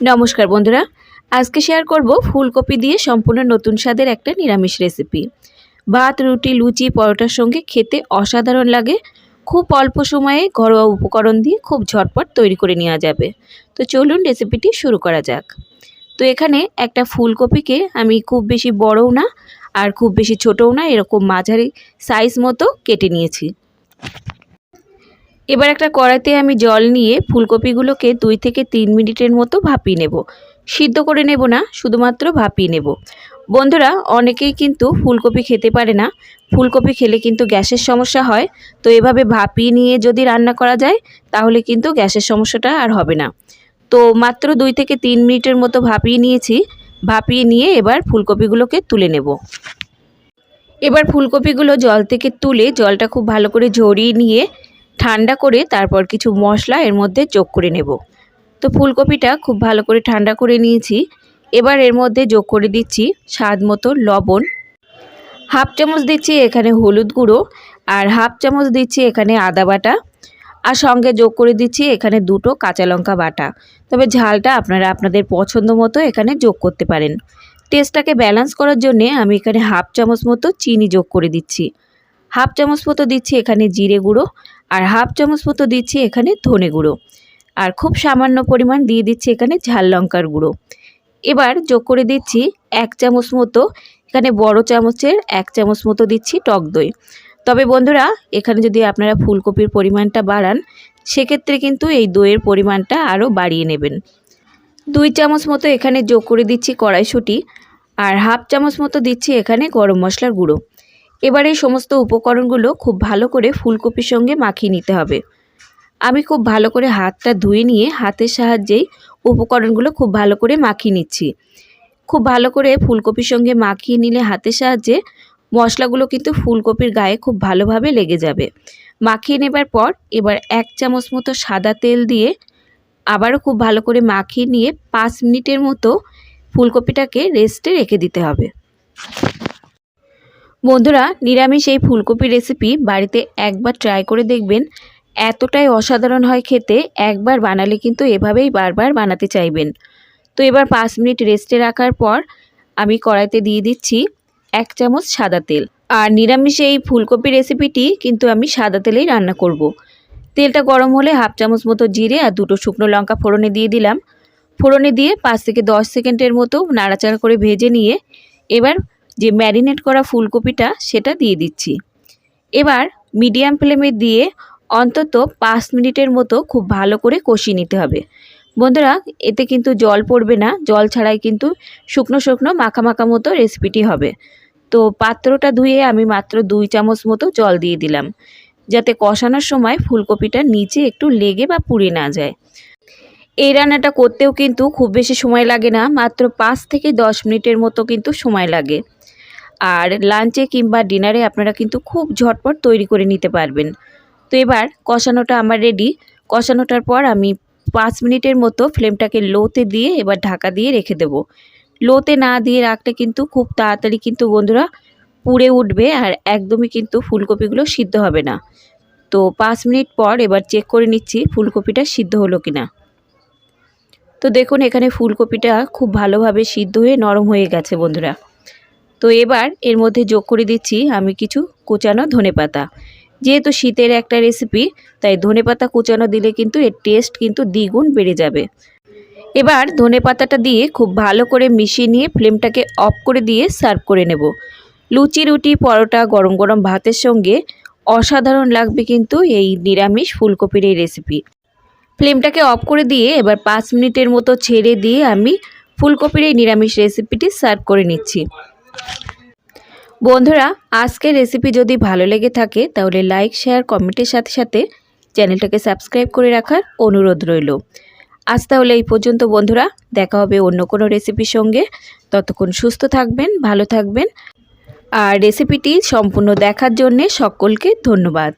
নমস্কার বন্ধুরা, আজকে শেয়ার করব ফুলকপি দিয়ে সম্পূর্ণ নতুন স্বাদের একটা নিরামিষ রেসিপি ভাত, রুটি, লুচি, পরোটার সঙ্গে খেতে অসাধারণ লাগে। খুব অল্প সময়ে ঘরোয়া উপকরণ দিয়ে খুব ঝটপট তৈরি করে নেওয়া যাবে। তো চলুন রেসিপিটি শুরু করা যাক। তো এখানে একটা ফুলকপিকে আমি খুব বেশি বড়ও না আর খুব বেশি ছোটও না, এরকম মাঝারি সাইজ মতো কেটে নিয়েছি। এবার একটা কড়াইতে আমি জল নিয়ে ফুলকপিগুলোকে দুই থেকে তিন মিনিটের মতো ভাপিয়ে নেব। সিদ্ধ করে নেব না, শুধুমাত্র ভাপিয়ে নেব। বন্ধুরা, অনেকেই কিন্তু ফুলকপি খেতে পারে না। ফুলকপি খেলে কিন্তু গ্যাসের সমস্যা হয়। তো এভাবে ভাপিয়ে নিয়ে যদি রান্না করা যায়, তাহলে কিন্তু গ্যাসের সমস্যাটা আর হবে না। তো মাত্র দুই থেকে তিন মিনিটের মতো ভাপিয়ে নিয়েছি। ভাপিয়ে নিয়ে এবার ফুলকপিগুলোকে তুলে নেব। এবার ফুলকপিগুলো জল থেকে তুলে জলটা খুব ভালো করে ঝরিয়ে নিয়ে ঠান্ডা করে তারপর কিছু মশলা এর মধ্যে যোগ করে নেব। তো ফুলকপিটা খুব ভালো করে ঠান্ডা করে নিয়েছি। এবার এর মধ্যে যোগ করে দিচ্ছি স্বাদ মতো লবণ। হাফ চামচ দিচ্ছি এখানে হলুদ গুঁড়ো আর হাফ চামচ দিচ্ছি এখানে আদা বাটা। আর সঙ্গে যোগ করে দিচ্ছি এখানে দুটো কাঁচা লঙ্কা বাটা। তবে ঝালটা আপনারা আপনাদের পছন্দ মতো এখানে যোগ করতে পারেন। টেস্টটাকে ব্যালেন্স করার জন্যে আমি এখানে হাফ চামচ মতো চিনি যোগ করে দিচ্ছি। হাফ চামচ মতো দিচ্ছি এখানে জিরে গুঁড়ো আর হাফ চামচ মতো দিচ্ছি এখানে ধনে গুঁড়ো। আর খুব সামান্য পরিমাণ দিয়ে দিচ্ছি এখানে ঝাল লঙ্কার গুঁড়ো। এবার যোগ করে দিচ্ছি এক চামচ মতো, এখানে বড় চামচের এক চামচ মতো দিচ্ছি টক দই। তবে বন্ধুরা, এখানে যদি আপনারা ফুলকপির পরিমাণটা বাড়ান, সেক্ষেত্রে কিন্তু এই দইয়ের পরিমাণটা আরও বাড়িয়ে নেবেন। দুই চামচ মতো এখানে যোগ করে দিচ্ছি কড়াইশুঁটি, আর হাফ চামচ মতো দিচ্ছি এখানে গরম মশলার গুঁড়ো। এবার এই সমস্ত উপকরণগুলো খুব ভালো করে ফুলকপির সঙ্গে মাখিয়ে নিতে হবে। আমি খুব ভালো করে হাতটা ধুয়ে নিয়ে হাতের সাহায্যেই উপকরণগুলো খুব ভালো করে মাখিয়ে নিচ্ছি। খুব ভালো করে ফুলকপির সঙ্গে মাখিয়ে নিলে হাতের সাহায্যে মশলাগুলো কিন্তু ফুলকপির গায়ে খুব ভালোভাবে লেগে যাবে। মাখিয়ে নেবার পর এবার এক চামচ মতো সাদা তেল দিয়ে আবারও খুব ভালো করে মাখিয়ে নিয়ে পাঁচ মিনিটের মতো ফুলকপিটাকে রেস্টে রেখে দিতে হবে। বন্ধুরা, নিরামিষ এই ফুলকপি রেসিপি বাড়িতে একবার ট্রাই করে দেখবেন। এতটাই অসাধারণ হয় খেতে, একবার বানালে কিন্তু এভাবেই বারবার বানাতে চাইবেন। তো এবার পাঁচ মিনিট রেস্টে রাখার পর আমি কড়াইতে দিয়ে দিচ্ছি এক চামচ সাদা তেল। আর নিরামিষ এই ফুলকপি রেসিপিটি কিন্তু আমি সাদা তেলেই রান্না করব। তেলটা গরম হলে হাফ চামচ মতো জিরে আর দুটো শুকনো লঙ্কা ফোড়নে দিয়ে দিলাম। ফোড়নে দিয়ে পাঁচ থেকে দশ সেকেন্ডের মতো নাড়াচাড়া করে ভেজে নিয়ে এবার যে ম্যারিনেট করা ফুলকপিটা সেটা দিয়ে দিচ্ছি। এবার মিডিয়াম ফ্লেমে দিয়ে অন্তত পাঁচ মিনিটের মতো খুব ভালো করে কষিয়ে নিতে হবে। বন্ধুরা, এতে কিন্তু জল পড়বে না, জল ছাড়াই কিন্তু শুকনো শুকনো মাখা মাখা মতো রেসিপিটি হবে। তো পাত্রটা ধুয়ে আমি মাত্র দুই চামচ মতো জল দিয়ে দিলাম, যাতে কষানোর সময় ফুলকপিটা নিচে একটু লেগে বা পুড়ে না যায়। এই রান্নাটা করতেও কিন্তু খুব বেশি সময় লাগে না, মাত্র পাঁচ থেকে দশ মিনিটের মতো কিন্তু সময় লাগে। আর লাঞ্চে কিংবা ডিনারে আপনারা কিন্তু খুব ঝটপট তৈরি করে নিতে পারবেন। তো এবার কষানোটা আমার রেডি কষানোটার পর আমি পাঁচ মিনিটের মতো ফ্লেমটাকে লোতে দিয়ে এবার ঢাকা দিয়ে রেখে দেব। লোতে না দিয়ে রাখলে কিন্তু খুব তাড়াতাড়ি কিন্তু বন্ধুরা পুড়ে উঠবে আর একদমই কিন্তু ফুলকপিগুলো সিদ্ধ হবে না। তো পাঁচ মিনিট পর এবার চেক করে নিচ্ছি ফুলকপিটা সিদ্ধ হলো কিনা। তো দেখুন, এখানে ফুলকপিটা খুব ভালোভাবে সিদ্ধ হয়ে নরম হয়ে গেছে বন্ধুরা। তো এবার এর মধ্যে যোগ করে দিচ্ছি আমি কিছু কুচানো ধনে পাতা। যেহেতু শীতের একটা রেসিপি তাই ধনে পাতা কুচানো দিলে কিন্তু এর টেস্ট কিন্তু দ্বিগুণ বেড়ে যাবে। এবার ধনে পাতাটা দিয়ে খুব ভালো করে মিশিয়ে নিয়ে ফ্লেমটাকে অফ করে দিয়ে সার্ভ করে নেব। লুচি, রুটি, পরোটা, গরম গরম ভাতের সঙ্গে অসাধারণ লাগবে কিন্তু এই নিরামিষ ফুলকপির এই রেসিপি ফ্লেমটাকে অফ করে দিয়ে এবার পাঁচ মিনিটের মতো ছেড়ে দিয়ে আমি ফুলকপির এই নিরামিষ রেসিপিটি সার্ভ করে নিচ্ছি। বন্ধুরা, আজকের রেসিপি যদি ভালো লেগে থাকে, তাহলে লাইক, শেয়ার, কমেন্টের সাথে সাথে চ্যানেলটাকে সাবস্ক্রাইব করে রাখার অনুরোধ রইল। আজ তাহলে এই পর্যন্ত, বন্ধুরা। দেখা হবে অন্য কোনো রেসিপির সঙ্গে। ততক্ষণ সুস্থ থাকবেন, ভালো থাকবেন। আর রেসিপিটি সম্পূর্ণ দেখার জন্যে সকলকে ধন্যবাদ।